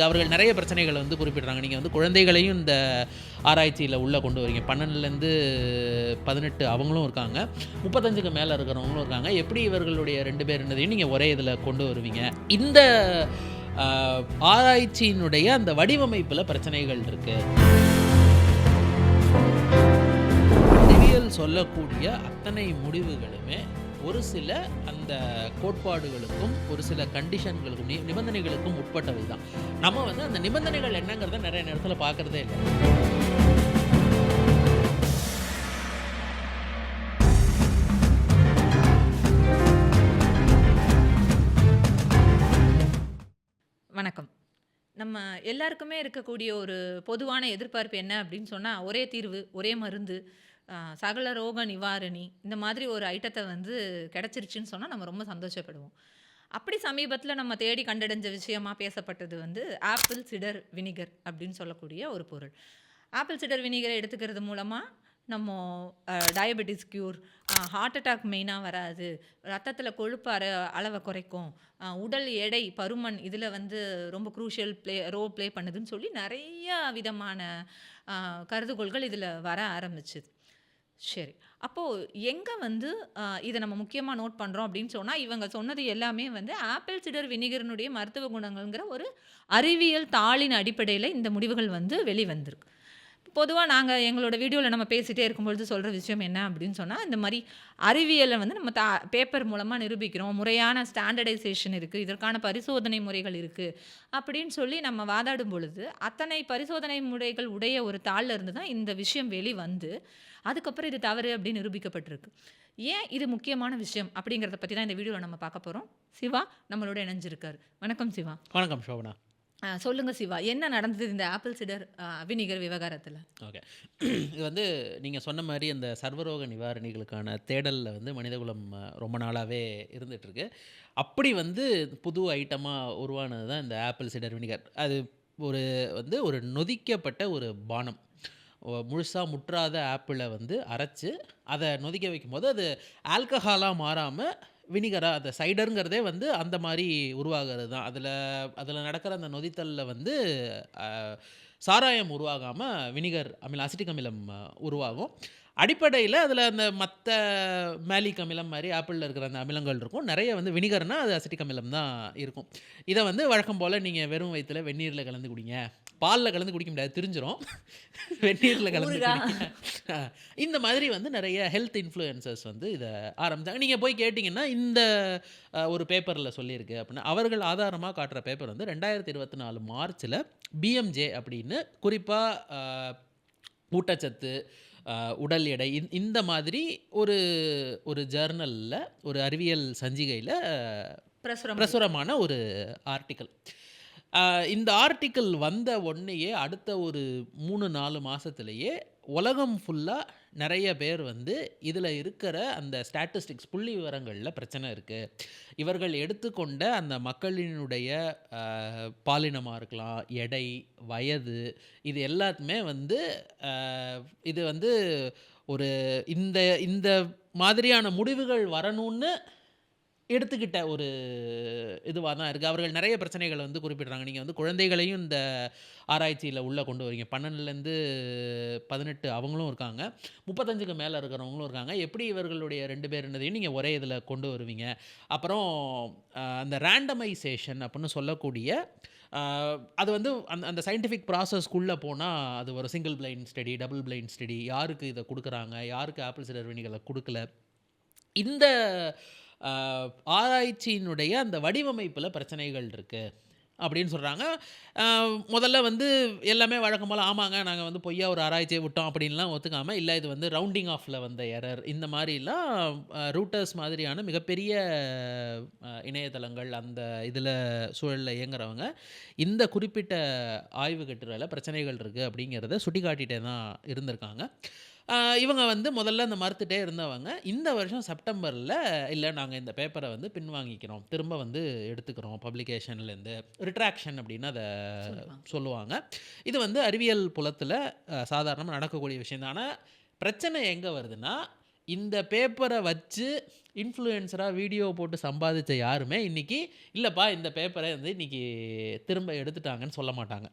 அவர்கள் நிறைய பிரச்சனைகளை வந்து குறிப்பிடுறாங்க. நீங்கள் வந்து குழந்தைகளையும் இந்த ஆராய்ச்சியில் உள்ளே கொண்டு வரீங்க. பன்னெண்டுலேருந்து பதினெட்டு அவங்களும் இருக்காங்க. முப்பத்தஞ்சுக்கு மேலே இருக்கிறவங்களும் இருக்காங்க. எப்படி இவர்களுடைய ரெண்டு பேருன்றதையும் நீங்கள் ஒரே இதில் கொண்டு வருவீங்க? இந்த ஆராய்ச்சியினுடைய அந்த வடிவமைப்பில் பிரச்சனைகள் இருக்குது அறிவியல் சொல்லக்கூடிய அத்தனை முடிவுகளுமே ஒரு சில அந்த கோட்பாடுகளுக்கும் ஒரு சில கண்டிஷன்களுக்கும் நிபந்தனைகளுக்கும் உட்பட்டவை தான். நம்ம வந்து அந்த நிபந்தனைகள் என்னங்கிறத நிறைய நேரத்தில் பார்க்குறதே இல்லை. வணக்கம். நம்ம எல்லாருக்குமே இருக்கக்கூடிய ஒரு பொதுவான எதிர்பார்ப்பு என்ன அப்படின்னு சொன்னால் ஒரே தீர்வு ஒரே மருந்து சகல ரோக நிவாரணி இந்த மாதிரி ஒரு ஐட்டத்தை வந்து கிடச்சிருச்சுன்னு சொன்னால் நம்ம ரொம்ப சந்தோஷப்படுவோம். அப்படி சமீபத்தில் நம்ம தேடி கண்டடைஞ்ச விஷயமாக பேசப்பட்டது வந்து ஆப்பிள் சிடர் வினிகர் அப்படின்னு சொல்லக்கூடிய ஒரு பொருள். ஆப்பிள் சிடர் வினிகரை எடுத்துக்கிறது மூலமாக நம்ம டயபெட்டிஸ் க்யூர் ஹார்ட் அட்டாக் மெயினாக வராது ரத்தத்தில் கொழுப்பு அற அளவை குறைக்கும் உடல் எடை பருமன் இதில் வந்து ரொம்ப குரூஷியல் ப்ளே ரோ ப்ளே பண்ணுதுன்னு சொல்லி நிறைய விதமான கருதுகோள்கள் இதில் வர ஆரம்பிச்சுது. சரி. அப்போது எங்கே வந்து இதை நம்ம முக்கியமாக நோட் பண்ணுறோம் அப்படின்னு சொன்னால் இவங்க சொன்னது எல்லாமே வந்து ஆப்பிள் சிடர் வினிகரினுடைய மருத்துவ குணங்கள்ங்கிற ஒரு அறிவியல் தாளின் அடிப்படையில் இந்த முடிவுகள் வந்து வெளிவந்திருக்கு. பொதுவாக நாங்கள் எங்களோட வீடியோவில் நம்ம பேசிகிட்டே இருக்கும்பொழுது சொல்கிற விஷயம் என்ன அப்படின்னு சொன்னால் இந்த மாதிரி அறிவியலை வந்து நம்ம தா பேப்பர் மூலமாக நிரூபிக்கிறோம். முறையான ஸ்டாண்டர்டைசேஷன் இருக்குது இதற்கான பரிசோதனை முறைகள் இருக்குது அப்படின்னு சொல்லி நம்ம வாதாடும் பொழுது அத்தனை பரிசோதனை முறைகள் உடைய ஒரு தாளில் இருந்து தான் இந்த விஷயம் வெளிவந்து அதுக்கப்புறம் இது தவறு அப்படின்னு நிரூபிக்கப்பட்டிருக்கு. ஏன் இது முக்கியமான விஷயம் அப்படிங்கிறத பற்றி தான் இந்த வீடியோவில் நம்ம பார்க்க போகிறோம் சிவா நம்மளோட இணைஞ்சிருக்காரு. வணக்கம் சிவா. வணக்கம் சோபனா. சொல்லுங்கள் சிவா. என்ன நடந்தது இந்த ஆப்பிள் சிடர் வினிகர் விவகாரத்தில்? ஓகே. இது வந்து நீங்கள் சொன்ன மாதிரி அந்த சர்வரோக நிவாரணிகளுக்கான தேடலில் வந்து மனிதகுலம் ரொம்ப நாளாகவே இருந்துகிட்ருக்கு அப்படி வந்து புது ஐட்டமாக உருவானது தான் இந்த ஆப்பிள் சிடர் வினிகர். அது ஒரு வந்து ஒரு நொதிக்கப்பட்ட ஒரு பானம். முழுசாக முற்றாத ஆப்பிளை வந்து அரைச்சு அதை நொதிக்க வைக்கும்போது அது ஆல்கஹாலாக மாறாமல் வினிகராக அந்த சைடருங்கிறதே வந்து அந்த மாதிரி உருவாகிறது தான் அதில் அதில் நடக்கிற அந்த நொதித்தலில் வந்து சாராயம் உருவாகாமல் வினிகர் அமிலம் அசிட்டிக் அமிலம் உருவாகும். அடிப்படையில் அதில் அந்த மற்ற மேலிக் அமிலம் மாதிரி ஆப்பிளில் இருக்கிற அந்த அமிலங்கள் இருக்கும். நிறைய வந்து வினிகர்னா அது அசிட்டிக் அமிலம் தான் இருக்கும். இதை வந்து வழக்கம் போல் நீங்கள் வெறும் வயிற்றில் வெந்நீரில் கலந்து குடிங்க. பாலில் கலந்து குடிக்க முடியாது தெரிஞ்சிரும். வெந்நீரில் கலந்து. குடிங்க. இந்த மாதிரி வந்து நிறைய ஹெல்த் இன்ஃப்ளூயன்சஸ் வந்து இதை ஆரம்பித்தாங்க நீங்கள் போய் கேட்டிங்கன்னா இந்த ஒரு பேப்பரில் சொல்லியிருக்கு அப்படின்னா அவர்கள் ஆதாரமாக காட்டுற பேப்பர் வந்து ரெண்டாயிரத்தி இருபத்தி நாலு மார்ச்சில் பிஎம்ஜே அப்படின்னு குறிப்பாக ஊட்டச்சத்து உடல் எடை. இந்த- மாதிரி ஒரு ஒரு ஜேர்னலில் ஒரு அறிவியல் சஞ்சிகையில் பிரசுரம் பிரசுரமான ஒரு ஆர்டிக்கல். இந்த ஆர்டிக்கல் வந்த உடனேயே அடுத்த ஒரு மூணு நாலு மாதத்துலேயே உலகம் ஃபுல்லாக நிறைய பேர் வந்து இதில் இருக்கிற அந்த ஸ்டாட்டிஸ்டிக்ஸ் புள்ளி விவரங்களில் பிரச்சனை இருக்குது இவர்கள் எடுத்துக்கொண்ட அந்த மக்களினுடைய பாலினமாக இருக்கலாம் எடை வயது இது எல்லாத்துமே வந்து இது வந்து ஒரு இந்த இந்த மாதிரியான முடிவுகள் வரணும்னு எடுத்துக்கிட்ட ஒரு இதுவாக தான் இருக்குது அவர்கள் நிறைய பிரச்சனைகளை வந்து குறிப்பிடுறாங்க. நீங்கள் வந்து குழந்தைகளையும் இந்த ஆராய்ச்சியில் உள்ளே கொண்டு வரீங்க. பன்னெண்டுலேருந்து பதினெட்டு அவங்களும் இருக்காங்க. முப்பத்தஞ்சுக்கு மேலே இருக்கிறவங்களும் இருக்காங்க. எப்படி இவர்களுடைய ரெண்டு பேருன்றதையும் நீங்கள் ஒரே இதில் கொண்டு வருவீங்க. அப்புறம் அந்த ரேண்டமைசேஷன் அப்படின்னு சொல்லக்கூடிய அது வந்து அந்த அந்த சயின்டிஃபிக் ப்ராசஸ்க்குள்ளே போனால் அது ஒரு single blind study double blind study யாருக்கு இதை கொடுக்குறாங்க? யாருக்கு ஆப்பிள் சிடர் வினிகளை கொடுக்கல? இந்த ஆராய்ச்சியினுடைய அந்த வடிவமைப்பில் பிரச்சனைகள் இருக்குது அப்படின்னு சொல்கிறாங்க முதல்ல வந்து எல்லாமே வழக்கம் போல் ஆமாங்க நாங்கள் வந்து பொய்யா ஒரு ஆராய்ச்சியை விட்டோம் அப்படின்லாம் ஒத்துக்காமல் இல்லை இது வந்து ரவுண்டிங் ஆஃபில் வந்த எரர் இந்த மாதிரிலாம் ரூட்டர்ஸ் மாதிரியான மிகப்பெரிய இணையதளங்கள் அந்த இதில் சூழலில் இயங்குறவங்க இந்த குறிப்பிட்ட ஆய்வு கட்டுரையில் பிரச்சனைகள் இருக்குது அப்படிங்கிறத சுட்டி காட்டிகிட்டே தான் இருந்திருக்காங்க. இவங்க வந்து முதல்ல இந்த மறுத்துட்டே இருந்தவங்க. இந்த வருஷம் செப்டம்பரில் இல்லை நாங்கள் இந்த பேப்பரை வந்து பின்வாங்கிக்கிறோம் திரும்ப வந்து எடுத்துக்கிறோம் பப்ளிகேஷன்லேருந்து. ரிட்ராக்ஷன் அப்படின்னு அதை சொல்லுவாங்க. இது வந்து அறிவியல் புலத்தில் சாதாரணமாக நடக்கக்கூடிய விஷயம் தான். ஆனால் பிரச்சனை எங்கே வருதுன்னா இந்த பேப்பரை வச்சு இன்ஃப்ளூயன்சரா வீடியோ போட்டு சம்பாதிச்ச யாருமே இன்னைக்கு, இல்லப்பா இந்த பேப்பர வந்து இன்னைக்கு திரும்ப எடுத்துட்டாங்கன்னு சொல்ல மாட்டாங்க.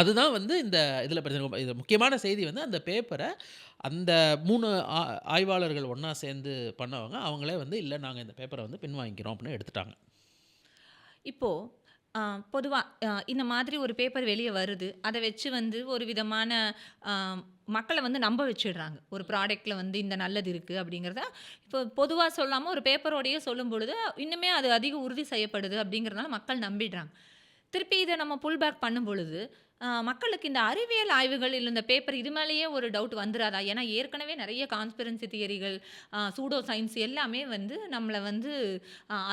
அதுதான் வந்து இந்த இதில் பிரச்சனை. இது முக்கியமான செய்தி வந்து அந்த பேப்பரை அந்த மூணு ஆ ஆய்வாளர்கள் ஒன்றா சேர்ந்து பண்ணவங்க, அவங்களே வந்து இல்லை நாங்கள் இந்த பேப்பரை வந்து பின்வாங்கிக்கிறோம் அப்படின்னு எடுத்துட்டாங்க. இப்போது பொதுவாக இந்த மாதிரி ஒரு பேப்பர் வெளியே வருது. அதை வச்சு வந்து ஒரு விதமான மக்களை வந்து நம்ப வச்சுடுறாங்க. ஒரு ப்ராடக்ட்ல வந்து இந்த நல்லது இருக்குது அப்படிங்கிறத, இப்போ பொதுவாக சொல்லாமல் ஒரு பேப்பரோடையே சொல்லும் பொழுது இன்னுமே அது அதிக உறுதி செய்யப்படுது அப்படிங்கிறதுனால மக்கள் நம்பிடுறாங்க. திருப்பி இதை நம்ம புல் பேக் பண்ணும்பொழுது, பொழுது மக்களுக்கு இந்த அறிவியல் ஆய்வுகள் இல்லை இந்த பேப்பர் இது மேலேயே ஒரு டவுட் வந்துடாதா ஏன்னா ஏற்கனவே நிறைய கான்ஸ்பிரன்சி தியரிகள், சூடோ சயின்ஸ் எல்லாமே வந்து நம்மளை வந்து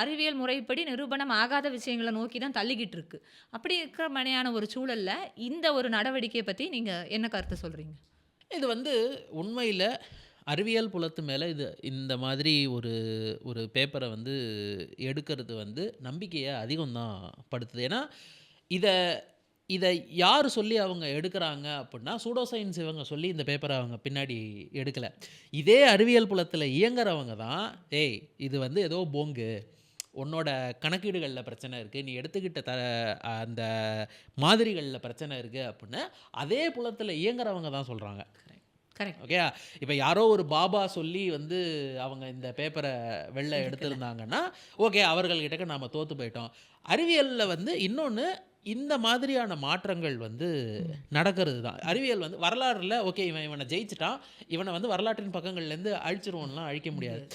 அறிவியல் முறைப்படி நிரூபணம் ஆகாத விஷயங்களை நோக்கி தான் தள்ளிக்கிட்டு இருக்கு. அப்படி இருக்கிற மாரியான ஒரு சூழலில் இந்த ஒரு நடவடிக்கையை பற்றி நீங்கள் என்ன கருத்து சொல்கிறீங்க இது வந்து உண்மையில் அறிவியல் புலத்து மேலே இது இந்த மாதிரி ஒரு ஒரு பேப்பரை வந்து எடுக்கிறது வந்து நம்பிக்கையை அதிகம் தான் படுத்துது. ஏன்னா, இதை இதை யார் சொல்லி அவங்க எடுக்கிறாங்க அப்படின்னா சூடோ சயின்ஸ் இவங்க சொல்லி இந்த பேப்பரை அவங்க பின்னாடி எடுக்கலை இதே அறிவியல் புலத்தில் இயங்குறவங்க தான், "ஏய் இது வந்து ஏதோ போங்கு. உன்னோட கணக்கீடுகளில் பிரச்சனை இருக்குது நீ எடுத்துக்கிட்ட த அந்த மாதிரிகளில் பிரச்சனை இருக்குது அப்படின்னு அதே புலத்தில் இயங்குறவங்க தான் சொல்கிறாங்க கரெக்ட். ஓகேயா? இப்ப யாரோ ஒரு பாபா சொல்லி வந்து அவங்க இந்த பேப்பர வெளில. எடுத்திருந்தாங்கன்னா, ஓகே அவர்கள் கிட்டக்க நாம தோத்து போயிட்டோம். அறிவியல்ல வந்து இன்னொன்னு, இந்த மாதிரியான மாற்றங்கள் வந்து. நடக்கிறது தான். அறிவியல் வந்து வரலாறுல ஓகே இவன் இவன ஜெயிச்சுட்டான். இவன வந்து வரலாற்றின் பக்கங்கள்லேருந்து அழிச்சிருவோம்லாம் அழிக்க முடியாது.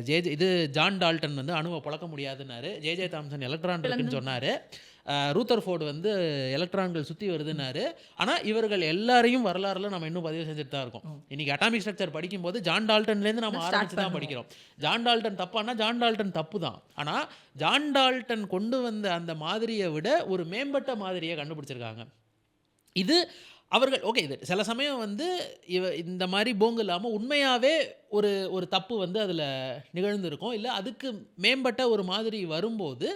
ஜே.ஜே இது ஜான் டால்டன் வந்து அணுவ பொளக்க முடியாதுன்னாரு. J J. தாம்சன் எலக்ட்ரான் இருக்குன்னு சொன்னாரு. அ ரூதர்ஃபோர்டு வந்து எலக்ட்ரான்கள் சுத்தி வருதுன்னாரு. ஆனா, இவர்கள் எல்லாரையும் வரலாறுல நம்ம இன்னும் பதிவு செஞ்சுட்டு தான் இருக்கோம். ம். இன்னைக்கு அட்டாமிக் ஸ்ட்ரக்சர் படிக்கும்போது ஜான் டால்டன்லேருந்து நம்ம ஆரம்பிச்சு தான். படிக்கிறோம். ஜான் டால்டன் தப்பான்னா, ஜான் டால்டன் தப்பு தான். ஆனா, ஜான் டால்டன் கொண்டு வந்த அந்த மாதிரிய விட ஒரு மேம்பட்ட மாதிரிய கண்டுபிடிச்சிருக்காங்க. இது அவர்கள் ஓகே இது சில சமயம் வந்து இவ இந்த மாதிரி போங்கு இல்லாமல் உண்மையாகவே ஒரு ஒரு தப்பு வந்து அதில் நிகழ்ந்திருக்கும். இல்லை அதுக்கு மேம்பட்ட ஒரு மாதிரி வரும்போது,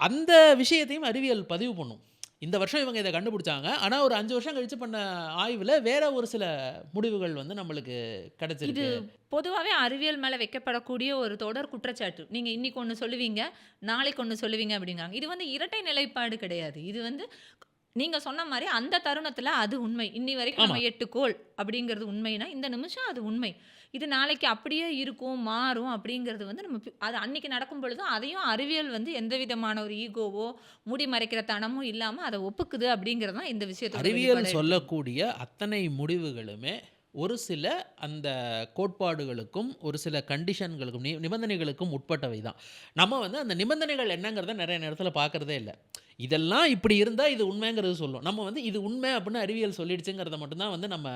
அந்த விஷயத்தையும் அறிவியல் பதிவு பண்ணும். இந்த வருஷம் இவங்க இதை கண்டுபிடிச்சாங்க. ஆனால் ஒரு அஞ்சு வருஷம் கழித்து பண்ண ஆய்வில் வேற ஒரு சில முடிவுகள் வந்து நம்மளுக்கு கிடைச்சிருக்கு. பொதுவாகவே அறிவியல் மேலே வைக்கப்படக்கூடிய ஒரு தொடர் குற்றச்சாட்டு. நீங்கள் இன்னைக்கு ஒன்று சொல்லுவீங்க, நாளைக்கு ஒன்று சொல்லுவீங்க அப்படிங்கிறாங்க. இது வந்து இரட்டை நிலைப்பாடு கிடையாது. இது வந்து நீங்க சொன்ன மாரி அந்த தருணத்தில அது உண்மை. இன்னி வரைக்கும். நம்ம 8 கோள் அப்படிங்கிறது உண்மைனா, இந்த நிமிஷம் அது உண்மை. இது நாளைக்கு அப்படியே இருக்கும், மாறும் அப்படிங்கிறது வந்து நம்ம அது அன்னைக்கு நடக்கும் பொழுது அதையும் அறிவியல் வந்து எந்த விதமான ஒரு ஈகோவோ, மூடி மறைக்கிற தனமும் இல்லாம அத ஒப்புக்குது அப்படிங்கிறது தான் இந்த விஷயத்தோட அறிவியல். சொல்லக்கூடிய அத்தனை முடிவுகளுமே ஒரு சில அந்த கோட்பாடுகளுக்கும், ஒரு சில கண்டிஷன்களுக்கும், நி நிபந்தனைகளுக்கும் உட்பட்டவை தான். நம்ம வந்து அந்த நிபந்தனைகள் என்னங்கிறத நிறைய நேரத்தில் பார்க்குறதே இல்லை இதெல்லாம் இப்படி இருந்தால் இது உண்மைங்கிறது சொல்லும். நம்ம வந்து இது உண்மை அப்படின்னு அறிவியல் சொல்லிடுச்சுங்கிறத மட்டும்தான் வந்து நம்ம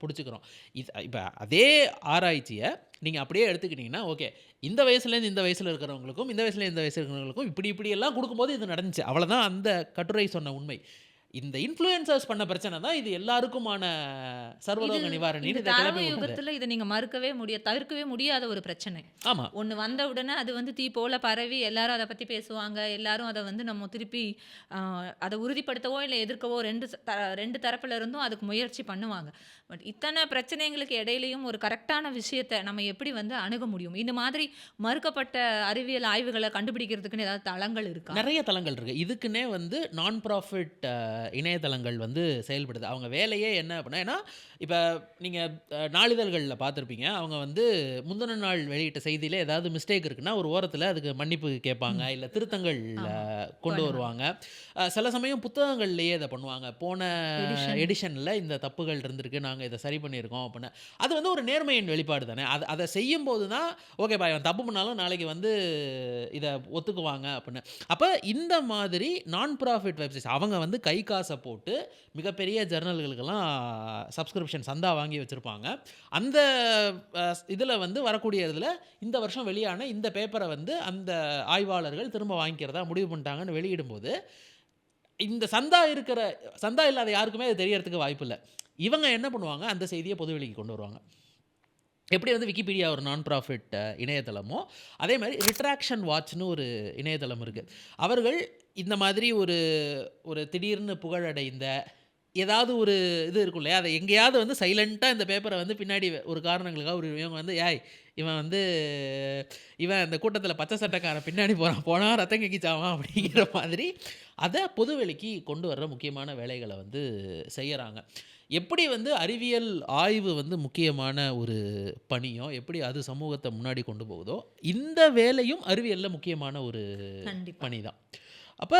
பிடிச்சிக்கிறோம் இது இப்போ அதே ஆராய்ச்சியை நீங்கள் அப்படியே எடுத்துக்கிட்டிங்கன்னா ஓகே இந்த வயசுலேருந்து இந்த வயசில் இருக்கிறவங்களுக்கும், இந்த வயசுல இந்த வயசில் இருக்கிறவங்களுக்கும் இப்படி இப்படியெல்லாம் கொடுக்கும்போது இது நடந்துச்சு. அவ்வளோதான் அந்த கட்டுரை சொன்ன உண்மை. இந்த இன்ஃப்ளூயன்சர்ஸ் பண்ண பிரச்சனை தான் இது எல்லாருக்குமான சர்வரோக விட்டது. யுகத்தில இத நீங்க மறுக்கவே முடியா தவிர்க்கவே முடியாத ஒரு பிரச்சனை. ஆமா. ஒண்ணு வந்த உடனே அது வந்து தீ போல பரவி எல்லாரும் அத பத்தி பேசுவாங்க. எல்லாரும் அத வந்து நம்ம திருப்பி அத உறுதிப்படுத்தவோ, இல்ல எதிர்க்கவோ 2 த 2 தரப்புல இருந்தும் அதுக்கு முயற்சி பண்ணுவாங்க. பட் இத்தன பிரச்சனைகளுக்கு இடையிலயும் ஒரு கரெக்ட்டான விஷயத்த நம்ம எப்படி வந்து அணுக முடியும்? இந்த மாதிரி மறுக்கப்பட்ட அறிவியல் ஆய்வுகள கண்டுபிடிக்கிறதுக்குன்னு ஏதாவது தளங்கள் இருக்கா? நெறைய தளங்கள் இருக்கு. இதுக்குன்னே வந்து நான் ப்ராஃபிட் இணையதளங்கள் வந்து செயல்படுது. அவங்க வேலையே என்ன அப்படின்னா ஏன்னா, இப்ப நீங்க அ நாளிதழ்கள்ல பார்த்திருப்பீங்க. அவங்க வந்து முந்தின நாள் வெளியிட்ட செய்தியில ஏதாவது மிஸ்டேக் இருக்குன்னா, ஒரு ஓரத்தில அதுக்கு மன்னிப்பு கேட்பாங்க. இல்ல திருத்தங்கள். கொண்டு. வருவாங்க. சில சமயம் புத்தகங்கள்லயே இத பண்ணுவாங்க. போன எடிஷன். எடிஷன்ல இந்த தப்புகள் இருந்திருக்கு. நாங்க இத சரி பண்ணியிருக்கோம் அப்படின்னு. அது வந்து ஒரு நேர்மையின் வெளிப்பாடு தானே. அத அத செய்யும்போது தான், ஓகேப்பா இவன் தப்பு பண்ணாலும் நாளைக்கு வந்து இத ஒத்துக்குவாங்க அப்படின்னு. அப்ப இந்த மாதிரி நான் ப்ராஃபிட் வெப்சைட்ஸ் அவங்க வந்து கை காசை போட்டு மிகப்பெரிய ஜர்னல்களுக்கெல்லாம் சப்ஸ்கிரிப்ஷன் சந்தா வாங்கி வச்சுருப்பாங்க. அந்த இதில் வந்து வரக்கூடியதில் இந்த வருஷம் வெளியான இந்த பேப்பரை வந்து அந்த ஆய்வாளர்கள் திரும்ப வாங்கிக்கிறதா முடிவு பண்ணிட்டாங்கன்னு வெளியிடும்போது, இந்த சந்தா இருக்கிற சந்தா இல்லாத யாருக்குமே அது தெரியறதுக்கு இல்லை. இவங்க என்ன பண்ணுவாங்க, அந்த செய்தியை பொதுவெளிக்கு கொண்டு வருவாங்க. எப்படி வந்து விக்கிபீடியா ஒரு நான் ப்ராஃபிட் இணையதளமோ, அதே மாதிரி ரிட்ராக்ஷன் வாட்ச்னு ஒரு இணையதளம் இருக்குது அவர்கள் இந்த மாதிரி ஒரு ஒரு திடீர்னு புகழடைந்த, ஏதாவது ஒரு இது இருக்கும் இல்லையா? அத எங்கேயாவது வந்து சைலன்ட்டா இந்த பேப்பர வந்து பின்னாடி ஒரு காரணங்களுக்காக ஒரு இவங்க வந்து, "ஏய்! இவன் வந்து இவன் இந்த கூட்டத்தில பச்சை சட்டைக்காரன் பின்னாடி போறான். போனா ரத்தம் கக்கி சாவான்." அப்படிங்கிற மாதிரி அத பொதுவெளிக்கு கொண்டு வர்ற முக்கியமான வேலைகள வந்து செய்யறாங்க. எப்படி வந்து அறிவியல் ஆய்வு வந்து முக்கியமான ஒரு பணியோ, எப்படி அது சமூகத்த முன்னாடி கொண்டு போகுதோ, இந்த வேலையும் அறிவியல்ல முக்கியமான ஒரு. பணி தான். அப்போ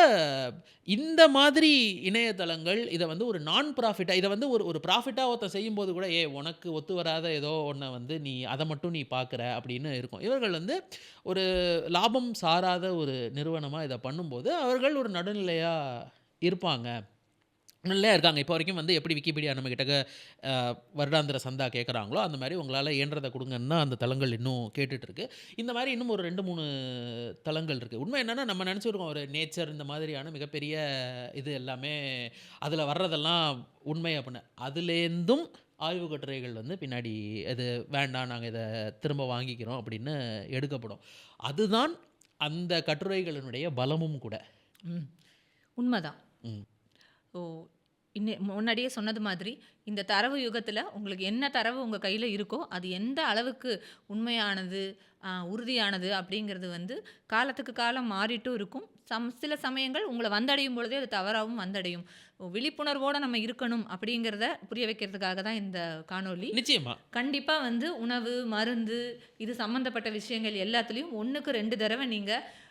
இந்த மாதிரி இணையதளங்கள் இதை வந்து ஒரு நான் ப்ராஃபிட்டாக இதை வந்து ஒரு ஒரு ப்ராஃபிட்டாக ஒருத்தன் செய்யும்போது கூட, ஏ உனக்கு ஒத்து வராத ஏதோ ஒன்றை வந்து நீ அதை மட்டும் நீ பார்க்குற." அப்படின்னு இருக்கும். இவர்கள் வந்து ஒரு லாபம் சாராத ஒரு நிறுவனமாக இதை பண்ணும்போது, அவர்கள் ஒரு நடுநிலையாக இருப்பாங்க. நடுநிலையா இருக்காங்க. இப்போ வரைக்கும் வந்து எப்படி விக்கிபீடியா அ வருடாந்திர சந்தா கேட்கறாங்களோ, அந்த மாரி உங்களால இயன்றத குடுங்கன்னு அந்த தளங்கள் இன்னும் கேட்டுட்டு இருக்கு. இந்த மாரி இன்னும் ஒரு 2, 3 தளங்கள் இருக்கு. உண்மை என்னன்னா, நம்ம நெனச்சிருக்கோம் ஒரு நேச்சர் இந்த மாதிரியான மிகப்பெரிய இது எல்லாமே அதில வர்றதெல்லாம் உண்மை அப்படின்னு. அதுலேருந்தும் ஆய்வு கட்டுரைகள் வந்து பின்னாடி "இது வேண்டாம். நாங்க இத திரும்ப வாங்கிக்கிறோம்." அப்படின்னு எடுக்கப்படும். அதுதான் அந்த கட்டுரைகளினுடைய பலமும் கூட. ம். உண்மதான். ம். ஓ! இன்ன முன்னாடியே சொன்னது மாதிரி, இந்த தரவு யுகத்தில உங்களுக்கு என்ன தரவு உங்க கையில இருக்கோ, அது எந்த அளவுக்கு உண்மையானது, உறுதியானது அப்படிங்கிறது வந்து காலத்துக்கு காலம் மாறிட்டும் இருக்கும். சம் சில சமயங்கள் உங்கள வந்தடையும் பொழுதே அது தவறாவும் வந்தடையும். விழிப்புணர்வோட நம்ம இருக்கணும் அப்படிங்கிறத புரிய வைக்கிறதுக்காக தான் இந்த காணொளி. நிச்சயமா. கண்டிப்பா வந்து உணவு, மருந்து இது சம்மந்தப்பட்ட விஷயங்கள் எல்லாத்துலயும் 1க்கு 2 தடவ நீங்க ப அ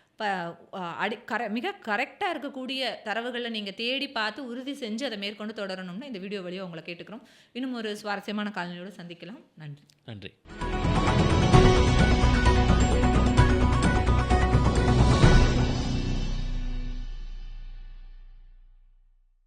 அடி கர மிக கரெக்டாக இருக்கக்கூடிய தரவுகளை நீங்கள் தேடி பார்த்து உறுதி செஞ்சு அதை மேற்கொண்டு தொடரணும்னு இந்த வீடியோ வழியா உங்களை கேட்டுக்கிறோம். இன்னும் ஒரு சுவாரஸ்யமான காணொளியோட சந்திக்கலாம். நன்றி. நன்றி.